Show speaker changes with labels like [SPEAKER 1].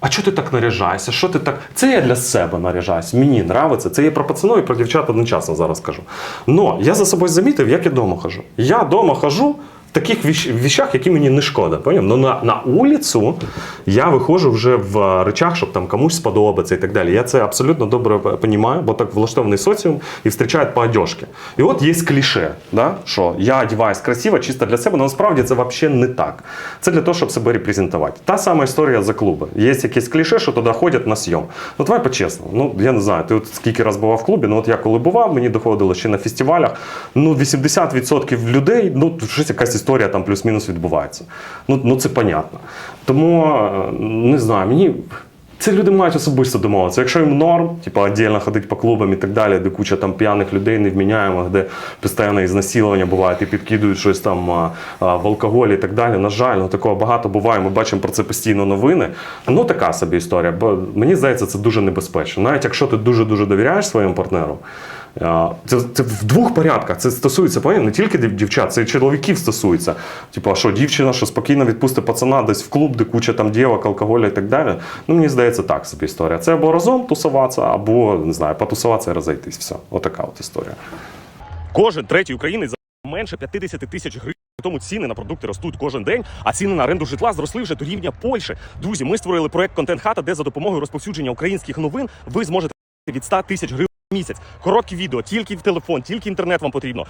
[SPEAKER 1] А чого ти так наряжаєшся? Що ти так? Це я для себе наряжаюсь. Мені нравиться. Це я про пацанов і про дівчат одночасно зараз кажу. Но я за собою замітив, як я вдома хожу. Я вдома хожу таких віщ- віщах, які мені не шкода. Поняв? Ну на, на вулицю я виходжу вже в е, речах, щоб там комусь сподобатися і так далі. Я це абсолютно добре розумію, бо так влаштований соціум і зустрічають по одежці. І от є кліше, да? що я одягаюсь красиво, чисто для себе, але насправді це взагалі не так. Це для того, щоб себе репрезентувати. Та сама історія за клуби. Є якесь кліше, що туди ходять на сйом. Ну давай по-чесному. Ну я не знаю, ти от скільки раз бував в клубі, ну от я коли бував, мені доходило ще на фестивалях. Ну 80% людей, ну щось якась історія там плюс-мінус відбувається. Ну, ну це понятно. Тому е, не знаю, мені. Це люди мають особисто домовитися. Якщо їм норм, типу віддільно ходити по клубам і так далі, де куча там п'яних людей невміняємих, де постійно ізнасилування бувають і підкидують щось там а, а, в алкоголі і так далі. На жаль, ну такого багато буває. Ми бачимо про це постійно новини. Ну така собі історія. Бо мені здається, це дуже небезпечно. Навіть якщо ти дуже дуже довіряєш своєму партнеру. Це, це в двох порядках. Це стосується поняв, не тільки дівчат, це і чоловіків стосується. Типу, а що дівчина, що спокійно відпустить пацана десь в клуб, де куча там дівок, алкоголю і так далі. Ну, мені здається, так собі історія. Це або разом тусуватися, або не знаю, потусуватися і розійтись. Все, отака от історія.
[SPEAKER 2] Кожен третій українець за менше 50 тисяч гривень. Тому ціни на продукти ростуть кожен день, а ціни на оренду житла зросли вже до рівня Польщі. Друзі, ми створили проект Контент Хата, де за допомогою розповсюдження українських новин ви зможете від 100 тисяч гривень місяць. Короткі відео, тільки в телефон, тільки інтернет вам потрібно.